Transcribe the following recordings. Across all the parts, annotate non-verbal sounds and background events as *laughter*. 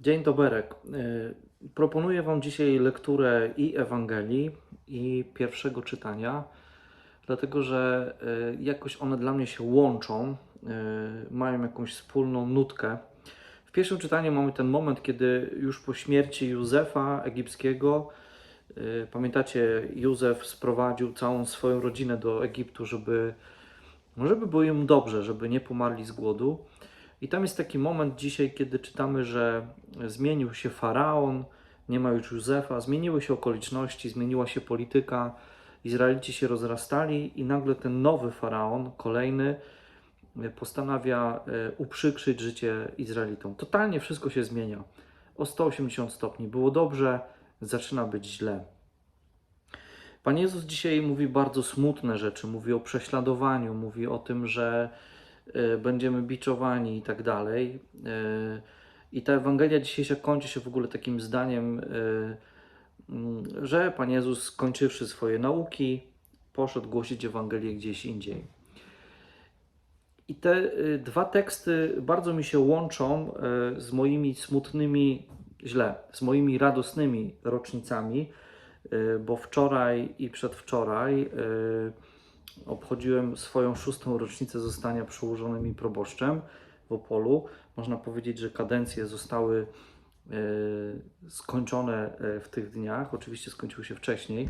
Dzień doberek. Y, Proponuję Wam dzisiaj lekturę i Ewangelii, i pierwszego czytania, dlatego że y, jakoś one dla mnie się łączą, y, mają jakąś wspólną nutkę. W pierwszym czytaniu mamy ten moment, kiedy już po śmierci Józefa egipskiego, pamiętacie, Józef sprowadził całą swoją rodzinę do Egiptu, żeby, żeby było im dobrze, żeby nie pomarli z głodu. I tam jest taki moment dzisiaj, kiedy czytamy, że zmienił się faraon, nie ma już Józefa, zmieniły się okoliczności, zmieniła się polityka, Izraelici się rozrastali i nagle ten nowy faraon, kolejny, postanawia e, uprzykrzyć życie Izraelitom. Totalnie wszystko się zmienia. O 180 stopni. Było dobrze, zaczyna być źle. Pan Jezus dzisiaj mówi bardzo smutne rzeczy, mówi o prześladowaniu, mówi o tym, że będziemy biczowani i tak dalej. E, I ta Ewangelia dzisiejsza kończy się w ogóle takim zdaniem, e, mm, że Pan Jezus skończywszy swoje nauki, poszedł głosić Ewangelię gdzieś indziej. I te dwa teksty bardzo mi się łączą z moimi smutnymi, źle, z moimi radosnymi rocznicami, bo wczoraj i przedwczoraj obchodziłem swoją szóstą rocznicę zostania przełożonym i proboszczem w Opolu. Można powiedzieć, że kadencje zostały y, skończone y, w tych dniach. Oczywiście skończyły się wcześniej,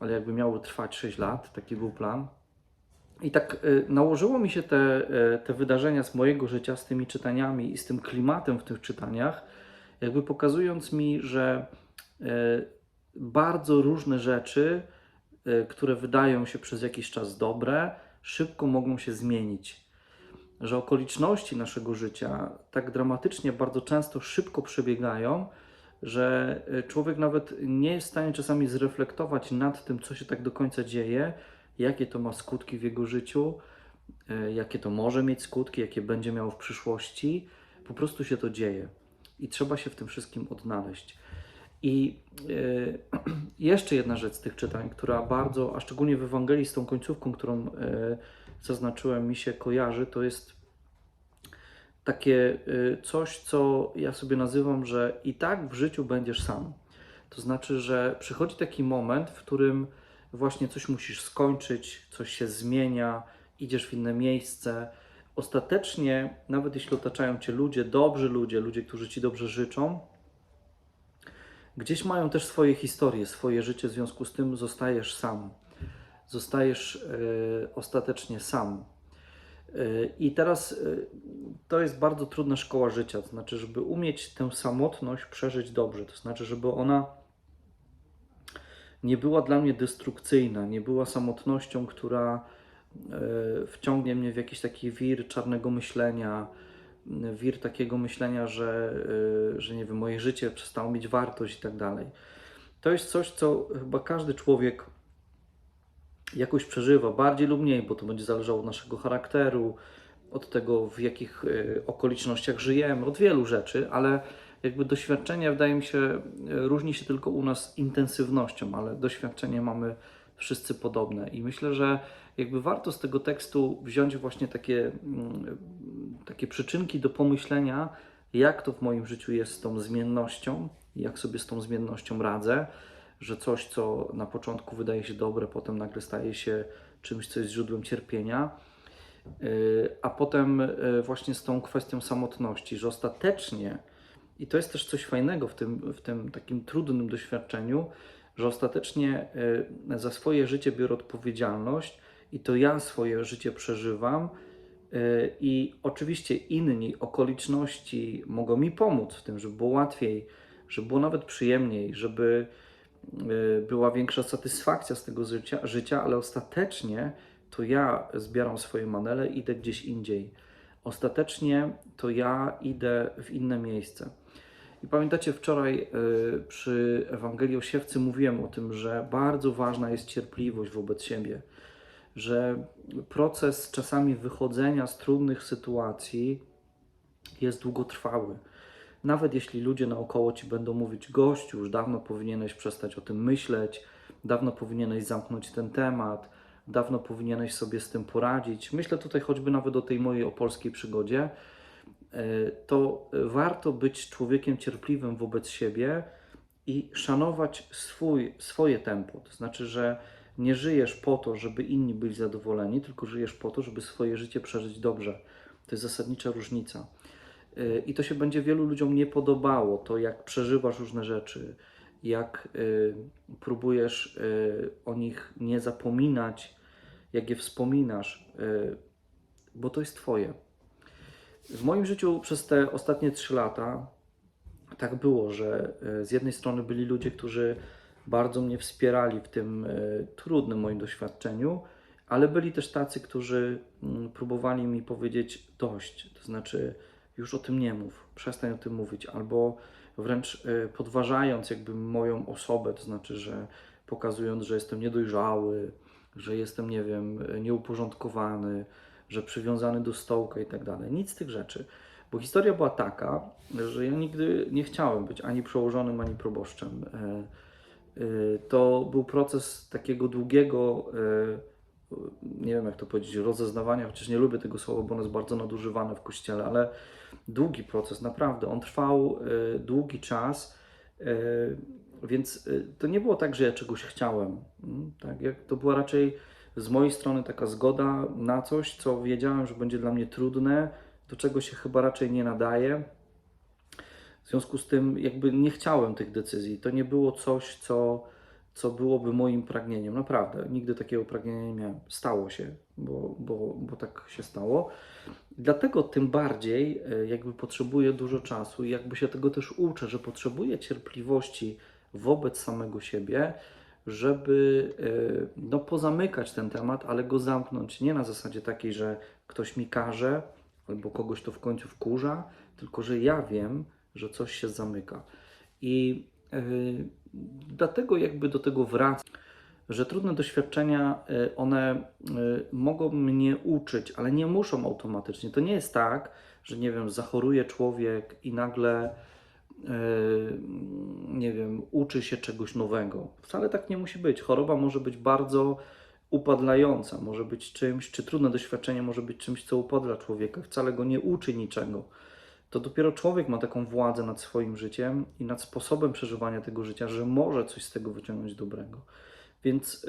ale jakby miały trwać 6 lat, taki był plan. I tak y, nałożyło mi się te, te wydarzenia z mojego życia, z tymi czytaniami i z tym klimatem w tych czytaniach, jakby pokazując mi, że bardzo różne rzeczy, które wydają się przez jakiś czas dobre, szybko mogą się zmienić. Że okoliczności naszego życia tak dramatycznie bardzo często szybko przebiegają, że y, człowiek nawet nie jest w stanie czasami zreflektować nad tym, co się tak do końca dzieje, jakie to ma skutki w jego życiu, e, jakie to może mieć skutki, jakie będzie miało w przyszłości. Po prostu się to dzieje i trzeba się w tym wszystkim odnaleźć. I e, *clears throat* jeszcze jedna rzecz z tych czytań, która bardzo, a szczególnie w Ewangelii z tą końcówką, którą e, zaznaczyłem, mi się kojarzy, to jest takie e, coś, co ja sobie nazywam, że i tak w życiu będziesz sam. To znaczy, że przychodzi taki moment, w którym właśnie coś musisz skończyć, coś się zmienia, idziesz w inne miejsce. Ostatecznie, nawet jeśli otaczają cię ludzie, dobrzy ludzie, ludzie, którzy ci dobrze życzą, gdzieś mają też swoje historie, swoje życie, w związku z tym zostajesz sam. Zostajesz e, ostatecznie sam. E, I teraz e, to jest bardzo trudna szkoła życia, to znaczy, żeby umieć tę samotność przeżyć dobrze, to znaczy, żeby ona nie była dla mnie destrukcyjna, nie była samotnością, która e, wciągnie mnie w jakiś taki wir czarnego myślenia, wir takiego myślenia, że, e, że nie wiem, moje życie przestało mieć wartość i tak dalej. To jest coś, co chyba każdy człowiek jakoś przeżywa, bardziej lub mniej, bo to będzie zależało od naszego charakteru, od tego, w jakich e, okolicznościach żyjemy, od wielu rzeczy, ale jakby doświadczenie, wydaje mi się, różni się tylko u nas intensywnością, ale doświadczenie mamy wszyscy podobne. I myślę, że jakby warto z tego tekstu wziąć właśnie takie, mm, takie przyczynki do pomyślenia, jak to w moim życiu jest z tą zmiennością, jak sobie z tą zmiennością radzę, że coś, co na początku wydaje się dobre, potem nagle staje się czymś, co jest źródłem cierpienia. Yy, A potem yy, właśnie z tą kwestią samotności, że ostatecznie i to jest też coś fajnego w tym, w tym takim trudnym doświadczeniu, że ostatecznie y, za swoje życie biorę odpowiedzialność i to ja swoje życie przeżywam. Y, I oczywiście inni okoliczności mogą mi pomóc w tym, żeby było łatwiej, żeby było nawet przyjemniej, żeby y, była większa satysfakcja z tego życia, życia, ale ostatecznie to ja zbieram swoje manele i idę gdzieś indziej. Ostatecznie to ja idę w inne miejsce. I pamiętacie, wczoraj y, przy Ewangelii o Siewcy mówiłem o tym, że bardzo ważna jest cierpliwość wobec siebie, że proces czasami wychodzenia z trudnych sytuacji jest długotrwały. Nawet jeśli ludzie naokoło ci będą mówić, gościu, już dawno powinieneś przestać o tym myśleć, dawno powinieneś zamknąć ten temat, dawno powinieneś sobie z tym poradzić. Myślę tutaj choćby nawet o tej mojej opolskiej przygodzie e, to warto być człowiekiem cierpliwym wobec siebie i szanować swój, swoje tempo. To znaczy, że nie żyjesz po to, żeby inni byli zadowoleni, tylko żyjesz po to, żeby swoje życie przeżyć dobrze. To jest zasadnicza różnica. E, I to się będzie wielu ludziom nie podobało, to jak przeżywasz różne rzeczy, jak y, próbujesz y, o nich nie zapominać, jak je wspominasz, y, bo to jest Twoje. W moim życiu przez te ostatnie trzy lata tak było, że y, z jednej strony byli ludzie, którzy bardzo mnie wspierali w tym y, trudnym moim doświadczeniu, ale byli też tacy, którzy mm, próbowali mi powiedzieć dość, to znaczy już o tym nie mów, przestań o tym mówić, albo wręcz y, podważając jakby moją osobę, to znaczy, że pokazując, że jestem niedojrzały, że jestem, nie wiem, nieuporządkowany, że przywiązany do stołka i tak dalej. Nic z tych rzeczy. Bo historia była taka, że ja nigdy nie chciałem być ani przełożonym, ani proboszczem. E, To był proces takiego długiego, e, nie wiem jak to powiedzieć, rozeznawania, chociaż nie lubię tego słowa, bo ono jest bardzo nadużywane w kościele, ale długi proces, naprawdę. On trwał e, długi czas, więc to nie było tak, że ja czegoś chciałem. mm, Tak, jak to była raczej z mojej strony taka zgoda na coś, co wiedziałem, że będzie dla mnie trudne, do czego się chyba raczej nie nadaje. W związku z tym, jakby nie chciałem tych decyzji. To nie było coś, co, co byłoby moim pragnieniem. Naprawdę, nigdy takiego pragnienia nie miałem. Stało się, bo, bo, bo tak się stało. Dlatego tym bardziej e, jakby potrzebuję dużo czasu i jakby się tego też uczę, że potrzebuję cierpliwości wobec samego siebie, żeby e, no, pozamykać ten temat, ale go zamknąć nie na zasadzie takiej, że ktoś mi każe albo kogoś to w końcu wkurza, tylko że ja wiem, że coś się zamyka. I e, dlatego jakby do tego wracam, że trudne doświadczenia, e, one e, mogą mnie uczyć, ale nie muszą automatycznie. To nie jest tak, że nie wiem, zachoruje człowiek i nagle e, nie wiem, uczy się czegoś nowego. Wcale tak nie musi być. Choroba może być bardzo upadlająca, może być czymś, czy trudne doświadczenie może być czymś, co upadla człowieka, wcale go nie uczy niczego. To dopiero człowiek ma taką władzę nad swoim życiem i nad sposobem przeżywania tego życia, że może coś z tego wyciągnąć dobrego. Więc y,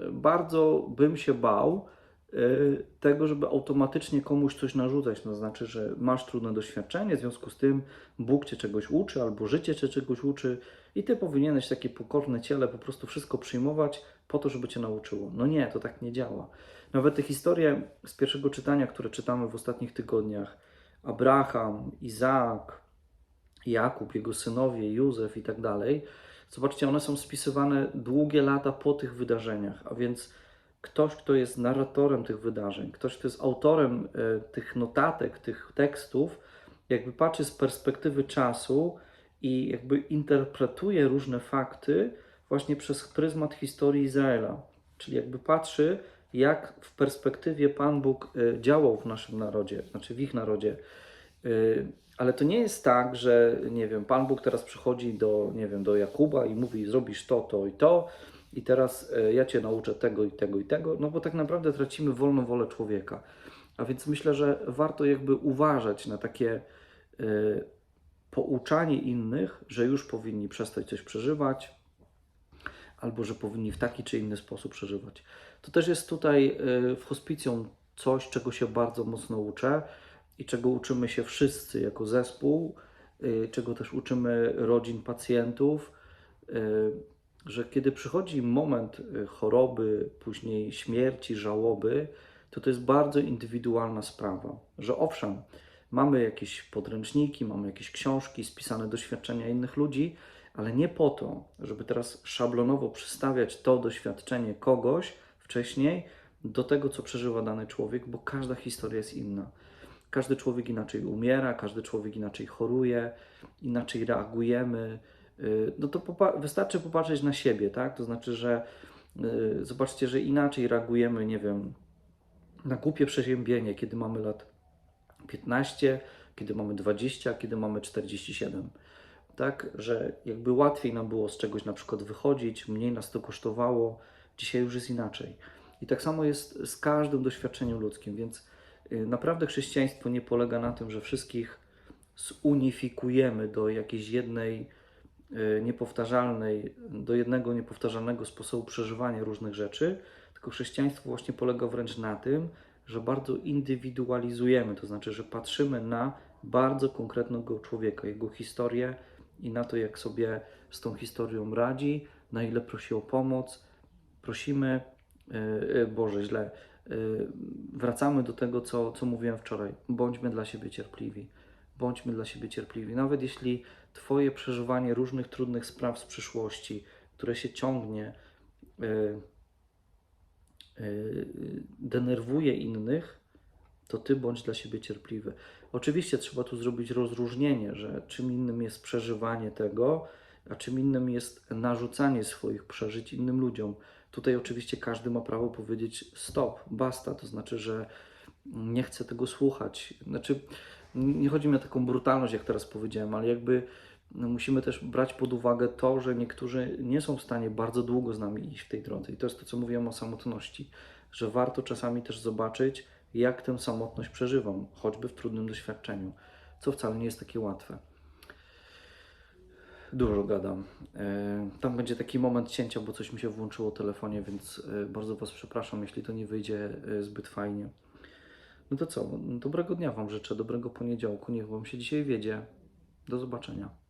y, bardzo bym się bał y, tego, żeby automatycznie komuś coś narzucać. To znaczy, że masz trudne doświadczenie, w związku z tym Bóg cię czegoś uczy, albo życie cię czegoś uczy, i ty powinieneś takie pokorne ciele po prostu wszystko przyjmować po to, żeby cię nauczyło. No nie, to tak nie działa. Nawet te historie z pierwszego czytania, które czytamy w ostatnich tygodniach, Abraham, Izaak, Jakub, jego synowie, Józef i tak dalej, zobaczcie, one są spisywane długie lata po tych wydarzeniach, a więc ktoś, kto jest narratorem tych wydarzeń, ktoś, kto jest autorem e, tych notatek, tych tekstów, jakby patrzy z perspektywy czasu i jakby interpretuje różne fakty właśnie przez pryzmat historii Izraela. Czyli jakby patrzy, jak w perspektywie Pan Bóg e, działał w naszym narodzie, znaczy w ich narodzie. E, Ale to nie jest tak, że nie wiem, Pan Bóg teraz przychodzi do, nie wiem, do Jakuba i mówi: zrobisz to, to i to, i teraz e, ja cię nauczę tego i tego i tego, no bo tak naprawdę tracimy wolną wolę człowieka. A więc myślę, że warto jakby uważać na takie e, pouczanie innych, że już powinni przestać coś przeżywać, albo że powinni w taki czy inny sposób przeżywać. To też jest tutaj e, w hospicjum coś, czego się bardzo mocno uczę i czego uczymy się wszyscy jako zespół, e, czego też uczymy rodzin pacjentów, e, że kiedy przychodzi moment choroby, później śmierci, żałoby, to to jest bardzo indywidualna sprawa. Że owszem, mamy jakieś podręczniki, mamy jakieś książki, spisane doświadczenia innych ludzi, ale nie po to, żeby teraz szablonowo przystawiać to doświadczenie kogoś wcześniej do tego, co przeżywa dany człowiek, bo każda historia jest inna. Każdy człowiek inaczej umiera, każdy człowiek inaczej choruje, inaczej reagujemy. Y, No to popa- wystarczy popatrzeć na siebie, tak? To znaczy, że y, zobaczcie, że inaczej reagujemy, nie wiem, na głupie przeziębienie, kiedy mamy lat 15, kiedy mamy 20, kiedy mamy 47. Tak, że jakby łatwiej nam było z czegoś na przykład wychodzić, mniej nas to kosztowało, dzisiaj już jest inaczej. I tak samo jest z każdym doświadczeniem ludzkim, więc y, naprawdę chrześcijaństwo nie polega na tym, że wszystkich zunifikujemy do jakiejś jednej y, niepowtarzalnej, do jednego niepowtarzalnego sposobu przeżywania różnych rzeczy, tylko chrześcijaństwo właśnie polega wręcz na tym, że bardzo indywidualizujemy, to znaczy, że patrzymy na bardzo konkretnego człowieka, jego historię i na to, jak sobie z tą historią radzi, na ile prosi o pomoc. Prosimy, yy, yy, Boże, źle, yy, wracamy do tego, co, co mówiłem wczoraj. Bądźmy dla siebie cierpliwi. Bądźmy dla siebie cierpliwi. Nawet jeśli Twoje przeżywanie różnych trudnych spraw z przyszłości, które się ciągnie, denerwuje innych, to ty bądź dla siebie cierpliwy. Oczywiście trzeba tu zrobić rozróżnienie, że czym innym jest przeżywanie tego, a czym innym jest narzucanie swoich przeżyć innym ludziom. Tutaj oczywiście każdy ma prawo powiedzieć stop, basta, to znaczy, że nie chcę tego słuchać. Znaczy, nie chodzi mi o taką brutalność, jak teraz powiedziałem, ale jakby no, musimy też brać pod uwagę to, że niektórzy nie są w stanie bardzo długo z nami iść w tej drodze. I to jest to, co mówiłem o samotności, że warto czasami też zobaczyć, jak tę samotność przeżywam, choćby w trudnym doświadczeniu, co wcale nie jest takie łatwe. Dużo gadam. E, Tam będzie taki moment cięcia, bo coś mi się włączyło w telefonie, więc e, bardzo Was przepraszam, jeśli to nie wyjdzie e, zbyt fajnie. No to co? Dobrego dnia Wam życzę, dobrego poniedziałku. Niech Wam się dzisiaj wiedzie. Do zobaczenia.